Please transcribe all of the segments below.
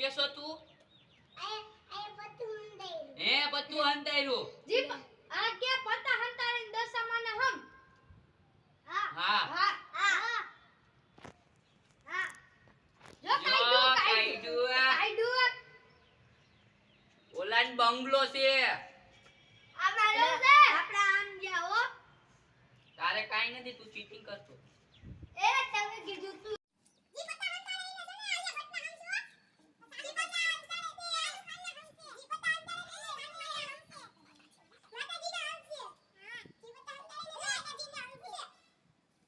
કેસો તું? હે બધું હંતાયરું જી આ કે પતા હંતાડીને દશામાને હમ. હા હા. જો ઓલાન બંગલો છે. આ મારો છે. આપણે આમ જાઓ તારે કાઈ નથી તું ચીટિંગ કરતો. એ તમે કીધું તું જી પતા હંતાડે ને સને આયા બટના હંસો જી પતા હંતાડે તે આયા ખાના હંસે જી પતા હંતાડે ને ખાના હંસે માતાજી ના હંસે હા જી પતા હંતાડે ને માતાજી ના હંસે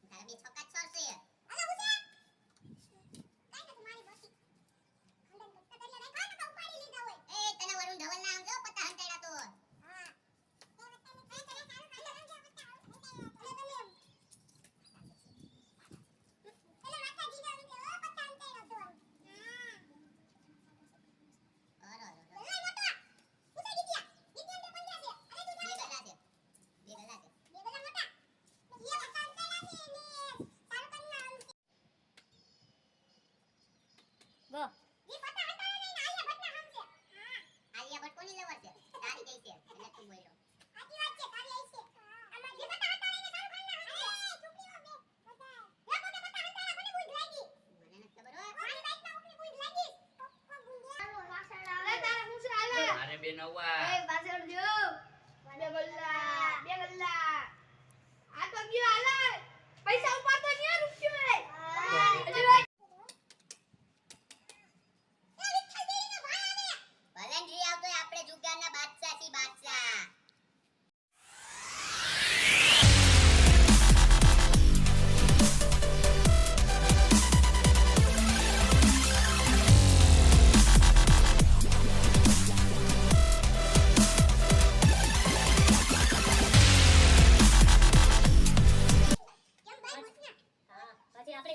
તારા બે છક્કા છોડશે અલે ઉસે કાઈ નથી મારી બસી ખંડન પત્તા દરિયા નહીં ખાના ઉપાડી લીધા હોય એ તને વરુણ ધવલ ના સમજો પત્તા હંતાડ્યા તો હા એ પત્તા ને ખાઈ તને સારું ખાઈ લેજો પત્તા હંતાડ્યા એટલે માતાજી ના હંસે ઓ પત્તા હંતાડ્યો તો હા અરે અરે અરે મોટા ઉસે દીત્યા દીત્યા ને પંજા છે અરે તું બે ગલા છે બે ગલા છે બે ગલા મોટા એ પત્તા હંતાડ્યા છે ને સારું કન્ના હંસે ગો ઈ હંતાડ્યા નહીં ને આલિયા ભટ્ટના હંસે હા. આલિયા ભટ્ટ કોની લેવર છે? તારી ગઈ છે? એટલે તું બોલ્યો. સાચી વાત છે તારી આઈ છે. અમાર ઈ પત્તા હંતાડ્યા ને સારું કન્ના હંસે ચૂપી હો. બે. બધા. યા કોને પત્તા હંતાડ્યા કોને બુધ લાગી. મને ન ખબર હોય મારી બાઈક ના ઉપરી બુધ લાગી. કોકો ગુંડિયા. આલો વાસણ અરે તારા હું છે આલે મારે બે નવા.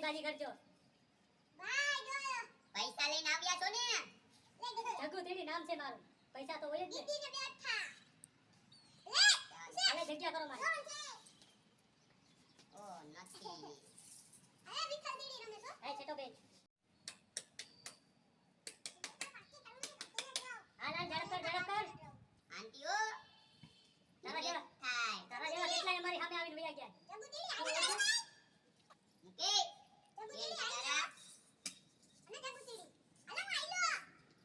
આપણી કરજો. પૈસા લઈને આવ્યા છો ને? જગુ તેડી નામ છે મારું. પૈસા તો હોય જ ને. જગ્યા કરો મારે. ઓ નથી. હે. છેટો બેન હાલ હાલ ઝડપ કર ઝડપ કર આંટીઓ તારા જેવા થાય તારા જેવા કેટલાય અમારી સામે આવીને વયા ગયા મુકે બેન તારા અને જગુતીડી અલા આઈલો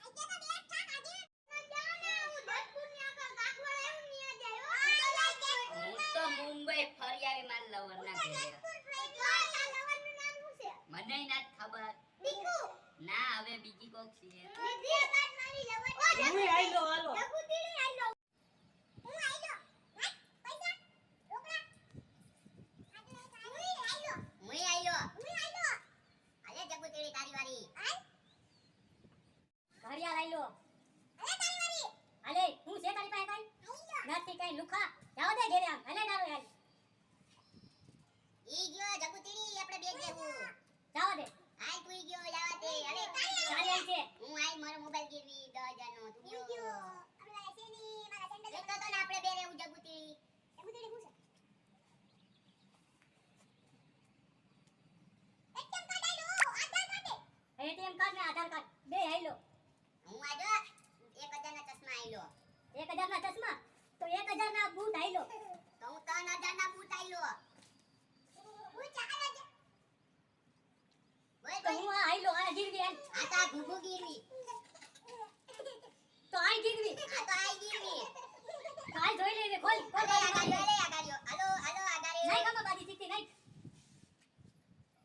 આઈ કે તો બેટ થા કાજે ના હું ધનપુરની આગળ કાકવાળા એવું નિયા જાય હું તો મુંબઈ ફરી આવી માર લવર ના ઘરે મને ના ખબર ના હવે બીજી કોક છે હું આઈલો હાલો જગુતીડી આઈલો હું આઈલો પૈસા રોકડા હું આઈલો હું આઈલો હું આઈલો અલે જગુતીડી તારી વારી ઘડિયાળ આઈ લો અલે તારી વારી હાલે હું છે તારી પાસે કાઈ નથી કઈ લુખા જાવ દે ઘેરે આમ હાલે નારો હાલ ઈ ગયો જગુતીડી આપણે બે જેવું જાવ દે આઈ તુઈ ગયો જાવા દે અલે તારી આઈ છે હું આઈ મારો મોબાઈલ ગીરવી 10000 નો તું ગયો આપણે શેની મારા સેન્ડલ એક તો ને આપણે બે રેવું જગુતીડી જગુતીડી હું છે એટીએમ કાર્ડ આઈલો આધાર કાર્ડ એટીએમ કાર્ડ ને આધાર કાર્ડ બે આઈ લો હું આજો 1000 ના ચશ્મા આઈલો 1000 ના ચશ્મા તો 1000 ના બૂટ આઈ લો તો હું 3000 ના બૂટ જ ઓય તો હું આ આઈ લો આ ગીરવી આ તો આ ઘુઘુ ગીરવી તો આઈ ગીરવી આ તો આઈ ગીરવી કાલ જોઈ લેજે ખોલ ખોલ અલે આગાડ્યો હાલો હાલો આગાડ્યો નહીં કમા બાજી જીતી નહીં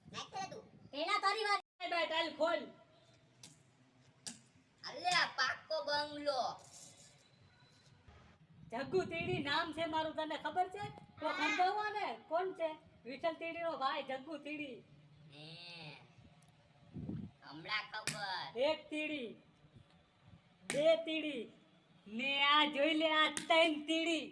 નાખ કરે તું પેલા તારી વાત બેટલ ખોલ અલે આ પાક્કો બંગલો જગ્ગુ તીડી નામ છે મારું તને ખબર છે? તો સમજાવવા ને કોણ છે? વિઠ્ઠલ તીડીનો ભાઈ જગ્ગુ તીડી. હમણાં ખબર. એક તીડી બે તીડી ને આ જોઈ લે આ ત્રણ તીડી.